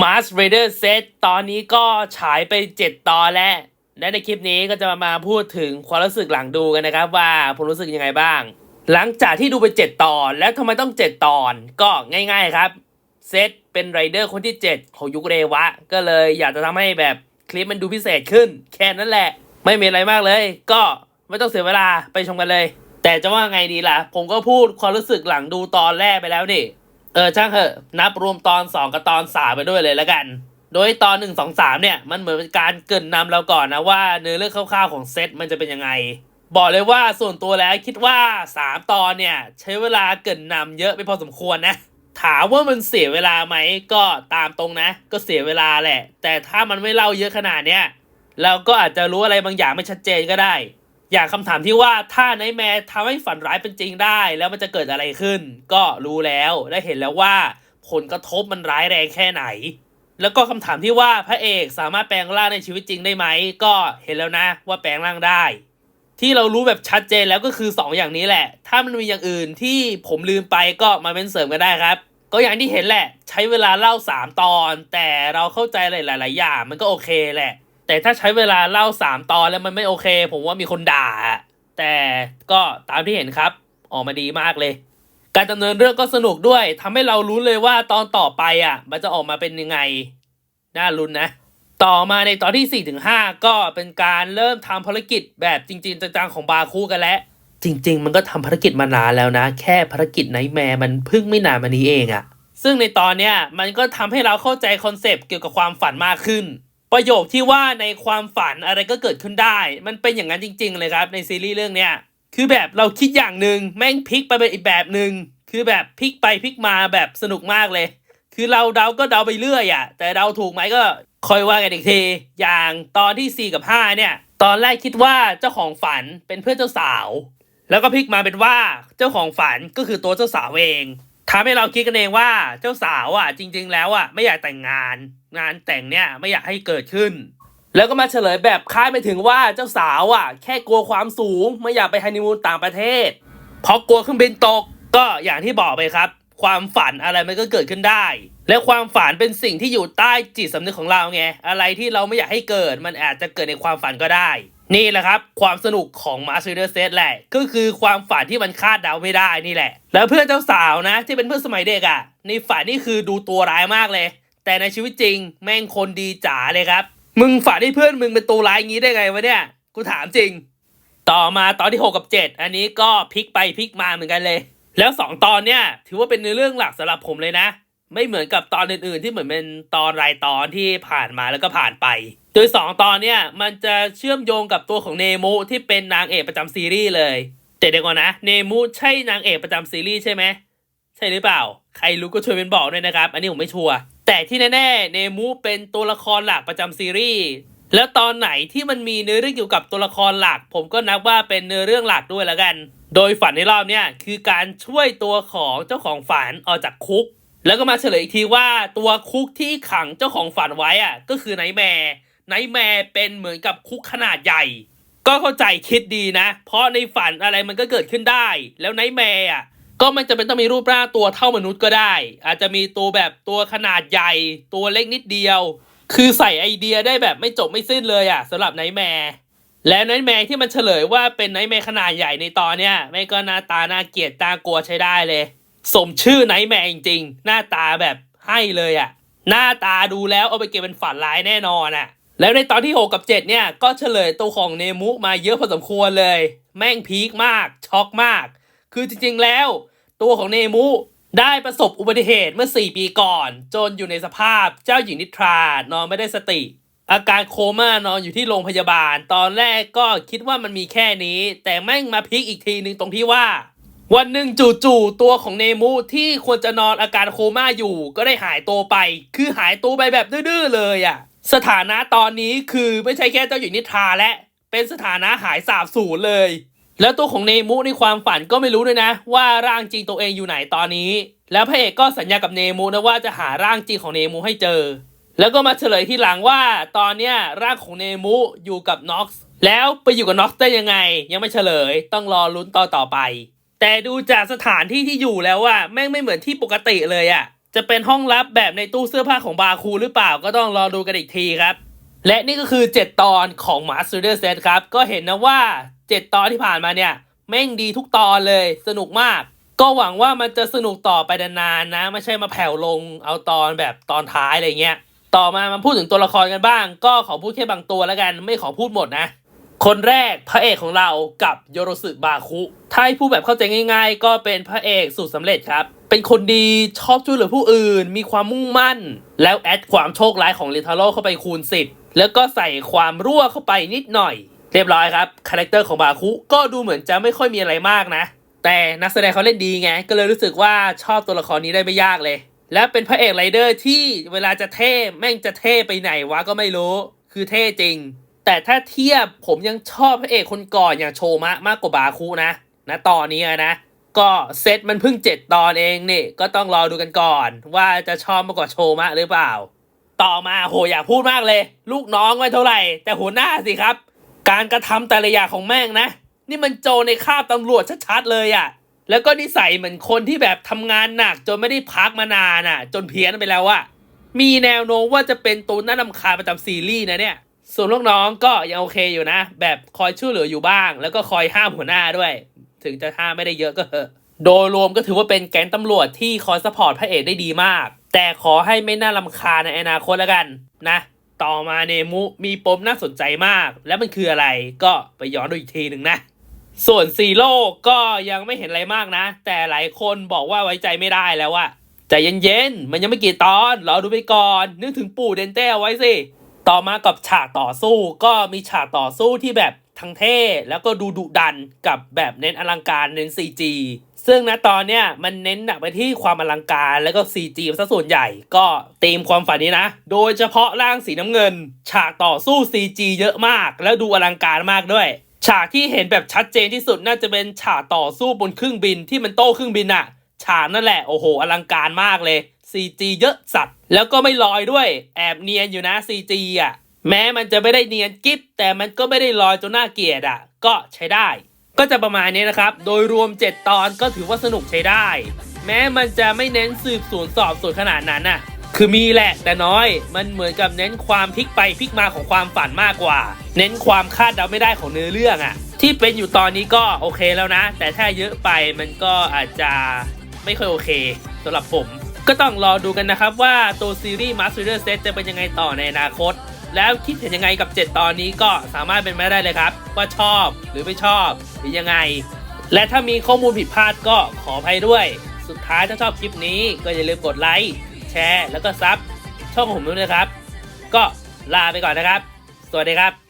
Mars Raider Set ตอนนี้ก็ฉายไป 7 ตอนแล้ว และในคลิปนี้ก็จะมาพูดถึงความรู้สึกหลังดูกันนะครับว่าผมรู้สึกยังไงบ้าง หลังจากที่ดูไป 7 ตอน แล้วทำไมต้อง 7 ตอนก็ง่ายๆครับ เซตเป็นไรเดอร์คนที่ 7 ของยุคเรวะ ก็เลยอยากจะทำให้แบบคลิปมันดูพิเศษขึ้น แค่นั้นแหละ ไม่มีอะไรมากเลย ก็ไม่ต้องเสียเวลาไปชมกันเลย แต่จะว่าไงดีล่ะ ผมก็พูดความรู้สึกหลังดูตอนแรกไปแล้วนี่ เออช่างเถอะนับรวมตอน2กับตอน3ไปด้วยเลยแล้วกัน โดยตอน1 2 3เนี่ยมันเหมือนเป็นการเกรินนำเราก่อนนะว่าเนื้อเรื่องคร่าวๆของเซตมันจะเป็นยังไง บอกเลยว่าส่วนตัวแล้วคิดว่า3ตอนเนี่ยใช้เวลาเกรินนำเยอะไปพอสมควรนะถามว่ามันเสียเวลาไหมก็ตามตรงนะ ก็เสียเวลาแหละ แต่ถ้ามันไม่เล่าเยอะขนาดเนี้ยเราก็อาจจะรู้อะไรบางอย่างไม่ชัดเจนก็ได้ อย่างคำถามที่ว่าถ้าไนแมร์ทำให้ฝันร้ายเป็นจริงได้ แล้วมันจะเกิดอะไรขึ้น ก็รู้แล้วได้เห็นแล้วว่า ผลกระทบมันร้ายแรงแค่ไหน แล้วก็คำถามที่ว่าพระเอกสามารถแปลงร่างในชีวิตจริงได้ไหม ก็เห็นแล้วนะว่าแปลงร่างได้ ที่เรารู้แบบชัดเจนแล้วก็คือ 2 อย่างนี้แหละ ถ้ามันมีอย่างอื่นที่ผมลืมไปก็มาเป็นเสริมกันได้ครับ ก็อย่างที่เห็นแหละ ใช้เวลาเล่า 3 ตอน แต่เราเข้าใจหลาย ๆ อย่างมันก็โอเคแหละ แต่ถ้าใช้เวลาเล่า3ตอนแล้วมันไม่โอเค ผมว่ามีคนด่า แต่ก็ตามที่เห็นครับ ออกมาดีมากเลย การดำเนินเรื่องก็สนุกด้วยทำให้เรารู้เลยว่าตอนต่อไปอะ มันจะออกมาเป็นยังไง น่าลุ้นนะ ต่อมาในตอนที่4ถึง5ก็เป็นการเริ่มทำภารกิจแบบจริง ๆจังๆของบาคูกันแล้วจริง ๆ มันก็ทำภารกิจมานานแล้วนะ แค่ภารกิจไนท์แมร์มันเพิ่งไม่นานมานี้เองอะซึ่งในตอนเนี้ยมันก็ทำให้เราเข้าใจคอนเซปต์เกี่ยวกับความฝันมากขึ้น ประโยคที่ว่าในความฝันอะไรก็เกิดขึ้นได้ มันเป็นอย่างนั้นจริง ๆ เลยครับในซีรีส์เรื่องเนี้ยคือแบบเราคิดอย่างหนึ่งแม่งพลิกไปเป็นอีกแบบหนึ่งคือแบบพลิกไปพลิกมาแบบสนุกมากเลย คือเราเดาก็เดาไปเรื่อยอะแต่เดาถูกไหมก็คอยว่ากันอีกที อย่างตอนที่ 4 กับ 5 เนี่ย ตอนแรกคิดว่าเจ้าของฝันเป็นเพื่อนเจ้าสาว แล้วก็พลิกมาเป็นว่าเจ้าของฝันก็คือตัวเจ้าสาวเอง ทำให้เราคิดกันเองว่าเจ้าสาวอะ จริง ๆ แล้วอะไม่อยากแต่งงาน งานแต่งเนี่ยไม่อยากให้เกิดขึ้น แล้วก็มาเฉลยแบบค้ายไปถึงว่าเจ้าสาวอะ แค่กลัวความสูง ไม่อยากไปฮันนีมูนต่างประเทศเพราะกลัวเครื่องบินตกก็อย่างที่บอกไปครับ ความฝันอะไรมันก็เกิดขึ้นได้ และความฝันเป็นสิ่งที่อยู่ใต้จิตสำนึกของเราไงอะไรที่เราไม่อยากให้เกิดมันอาจจะเกิดในความฝันก็ได้ นี่แหละครับ ความสนุกของ Master Set แหละ ก็คือความฝันที่มันคาดเดาไม่ได้นี่แหละ แล้วเพื่อนเจ้าสาวนะ ที่เป็นเพื่อนสมัยเด็กอะ่ะในฝันนี่คือดูตัวร้ายมากเลย แต่ในชีวิตจริงแม่งคนดีจ๋าเลยครับ มึงฝันให้เพื่อนมึงเป็นตัวร้ายอย่างนี้ได้ไงวะเนี่ยกูถามจริง ต่อมาตอนที่ 6 กับ 7 อันนี้ก็พลิกไปพลิกมาเหมือนกันเลย แล้ว 2 ตอนเนี่ยถือว่าเป็นเนื้อเรื่องหลักสำหรับผมเลยนะ ไม่เหมือนกับตอนอื่นๆ ที่เหมือนเป็นตอนรายตอนที่ผ่านมาแล้วก็ผ่านไป โดย 2 ตอนเนี่ยมันจะเชื่อมโยงกับตัวของเนมูที่เป็นนางเอกประจำซีรีส์เลยแต่เดี๋ยวก่อนนะเนมูใช่นางเอกประจำซีรีส์ใช่ไหมใช่หรือเปล่า ใครรู้ก็ช่วยเป็นบอกด้วยนะครับ อันนี้ผมไม่ชัวร์แต่ที่แน่ๆเนมูเป็นตัวละครหลักประจำซีรีส์แล้วตอนไหนที่มันมีเนื้อเรื่องเกี่ยวกับตัวละครหลัก ผมก็นับว่าเป็นเนื้อเรื่องหลักด้วยแล้วกัน โดยฝันในรอบเนี้ยคือการช่วยตัวของเจ้าของฝันออกจากคุก แล้วก็มาเฉลยอีกทีว่าตัวคุกที่ขังเจ้าของฝันไว้อะก็คือไนแมร์ ไนท์แมร์เป็นเหมือนกับคุกขนาดใหญ่ ก็เข้าใจคิดดีนะ เพราะในฝันอะไรมันก็เกิดขึ้นได้ แล้วไนท์แมร์อะก็มันจะเป็นต้องมีรูปร่างตัวเท่ามนุษย์ก็ได้ อาจจะมีตัวแบบตัวขนาดใหญ่ ตัวเล็กนิดเดียว คือใส่ไอเดียได้แบบไม่จบไม่สิ้นเลยอะสำหรับไนท์แมร์และไนท์แมร์ที่มันเฉลยว่าเป็นไนท์แมร์ขนาดใหญ่ในตอนเนี้ยแม่ก็หน้าตาน่าเกลียดตากลัวใช้ได้เลย สมชื่อไนท์แมร์จริงๆ หน้าตาแบบให้เลยอะ่ะหน้าตาดูแล้วเอาไปเก็บเป็นฝันร้ายแน่นอนอะ่ะ แล้วในตอนที่ 6 กับ 7 เนี่ย ก็เฉลยตัวของเนมุมาเยอะพอสมควรเลย แม่งพีคมาก ช็อกมาก คือจริงๆแล้ว ตัวของเนมุได้ประสบอุบัติเหตุเมื่อ 4 ปีก่อน จนอยู่ในสภาพเจ้าหญิงนิทรานอนไม่ได้สติ อาการโคม่านอนอยู่ที่โรงพยาบาล ตอนแรกก็คิดว่ามันมีแค่นี้ แต่แม่งมาพลิกอีกทีหนึ่งตรงที่ว่า วันหนึ่งจู่ๆตัวของเนมูที่ควรจะนอนอาการโคม่าอยู่ ก็ได้หายตัวไป คือหายตัวไปแบบดื้อๆเลยอะ่ะ สถานะตอนนี้คือไม่ใช่แค่เจ้าหญิงนิทราและ เป็นสถานะหายสาบสูญเลย แล้วตัวของเนมูในความฝันก็ไม่รู้ด้วยนะ ว่าร่างจริงตัวเองอยู่ไหนตอนนี้ แล้วพระเอกก็สัญญากับเนมูนะว่าจะหาร่างจริงของเนมูให้เจอ แล้วก็มาเฉลยที่หลังว่าตอนเนี้ยร่างของเนมูอยู่กับน็อกซ์แล้วไปอยู่กับน็อกซ์ได้ยังไง ยังไม่เฉลยต้องรอลุ้นต่อต่อไป แต่ดูจากสถานที่ที่อยู่แล้วอะแม่งไม่เหมือนที่ปกติเลยอะ จะเป็นห้องลับแบบในตู้เสื้อผ้าของบาคูหรือเปล่าก็ต้องรอดูกันอีกทีครับ และนี่ก็คือ 7 ตอนของ Master Set ครับ ก็เห็นนะว่า 7 ตอนที่ผ่านมาเนี่ยแม่งดีทุกตอนเลยสนุกมาก ก็หวังว่ามันจะสนุกต่อไปนานๆนะ ไม่ใช่มาแผ่วลงเอาตอนแบบตอนท้ายอะไรเงี้ยต่อมามาพูดถึงตัวละครกันบ้าง ก็ขอพูดแค่บางตัวแล้วกัน ไม่ขอพูดหมดนะ คนแรกพระเอกของเรากับโยโรสึบาคุถ้าให้พูดแบบเข้าใจง่าย ๆ ก็เป็นพระเอกสุดสำเร็จครับ เป็นคนดีชอบช่วยเหลือผู้อื่น มีความมุ่งมั่น แล้วแอดความโชคร้ายของลิทาโร่เข้าไปคูณ10แล้วก็ใส่ความรั่วเข้าไปนิดหน่อย เรียบร้อยครับคาแรคเตอร์ของบาคุก็ดูเหมือนจะไม่ค่อยมีอะไรมากนะ แต่นักแสดงเขาเล่นดีไง ก็เลยรู้สึกว่าชอบตัวละครนี้ได้ไม่ยากเลย และเป็นพระเอกไรเดอร์ที่เวลาจะเท่แม่งจะเท่ไปไหนวะก็ไม่รู้ คือเท่จริง แต่ถ้าเทียบผมยังชอบพระเอกคนก่อนอย่างโชมะมากกว่าบาคุนะนะตอนนี้นะ ก็เซตมันเพิ่งเจ็ดตอนเองนี่ ก็ต้องรอดูกันก่อน ว่าจะชอบมากกว่าโชมะหรือเปล่า ต่อมาโหอยากพูดมากเลย ลูกน้องไม่เท่าไหร่ แต่หัวหน้าสิครับ การกระทำแต่ละอย่างของแม่งนะ นี่มันโจในคาบตำรวจชัดๆเลยอะ่ะแล้วก็นิสัยเหมือนคนที่แบบทำงานหนักจนไม่ได้พักมานานอะ จนเพี้ยนไปแล้วอะมีแนวโน้มว่าจะเป็นตัวน่ารำคาญประจำซีรีส์นะเนี่ย ส่วนลูกน้องก็ยังโอเคอยู่นะ แบบคอยช่วยเหลืออยู่บ้าง แล้วก็คอยห้ามหัวหน้าด้วย ถึงจะห้ามไม่ได้เยอะก็เถอะโดยรวมก็ถือว่าเป็นแก๊งตำรวจที่คอยสปอร์ตพระเอกได้ดีมาก แต่ขอให้ไม่น่ารำคาญในอนาคตแล้วกันนะ ต่อมาเนมุมีปมน่าสนใจมาก และมันคืออะไรก็ไปย้อนดูอีกทีหนึ่งนะ ส่วนซีโร่ก็ยังไม่เห็นอะไรมากนะ แต่หลายคนบอกว่าไว้ใจไม่ได้แล้วอะใจเย็นๆ มันยังไม่กี่ตอนรอดูไปก่อน นึกถึงปู่เดนเต้เอาไว้สิ ต่อมากับฉากต่อสู้ก็มีฉากต่อสู้ที่แบบทั้งเท่แล้วก็ดูดุดันกับแบบเน้นอลังการเน้น CG ซึ่งณตอนเนี้ยมันเน้นหนักไปที่ความอลังการแล้วก็ CG ซะส่วนใหญ่ก็ตีมความฝันนี้นะ โดยเฉพาะร่างสีน้ำเงิน ฉากต่อสู้ CG เยอะมาก แล้วดูอลังการมากด้วย ฉากที่เห็นแบบชัดเจนที่สุดน่าจะเป็นฉากต่อสู้บนเครื่องบินที่มันโต้เครื่องบินอะฉากนั่นแหละโอ้โห อลังการมากเลย CG เยอะสัตว์ แล้วก็ไม่ลอยด้วย แอบเนียนอยู่นะ CG อะ แม้มันจะไม่ได้เนียนกิ๊บแต่มันก็ไม่ได้ลอยจนน่าเกลียดอะ ก็ใช้ได้ ก็จะประมาณนี้นะครับ โดยรวม 7 ตอนก็ถือว่าสนุกใช้ได้ แม้มันจะไม่เน้นสืบสวนสอบสวนขนาดนั้นอะ คือมีแหละแต่น้อย มันเหมือนกับเน้นความพลิกไปพลิกมาของความฝันมากกว่า เน้นความคาดเดาไม่ได้ของเนื้อเรื่องอะ ที่เป็นอยู่ตอนนี้ก็โอเคแล้วนะ แต่ถ้าเยอะไปมันก็อาจจะไม่ค่อยโอเคสำหรับผม ก็ต้องรอดูกันนะครับว่าตัวซีรีส์ Master Set จะเป็นยังไงต่อในอนาคต แล้วคิดเห็นยังไงกับ 7 ตอนนี้ก็สามารถเป็นมาได้เลยครับ ว่าชอบหรือไม่ชอบหรือยังไง และถ้ามีข้อมูลผิดพลาดก็ขออภัยด้วย สุดท้ายถ้าชอบคลิปนี้ก็อย่าลืมกดไลค์แชร์ แล้วก็ซับช่องของผมด้วยนะครับ ก็ลาไปก่อนนะครับ สวัสดีครับ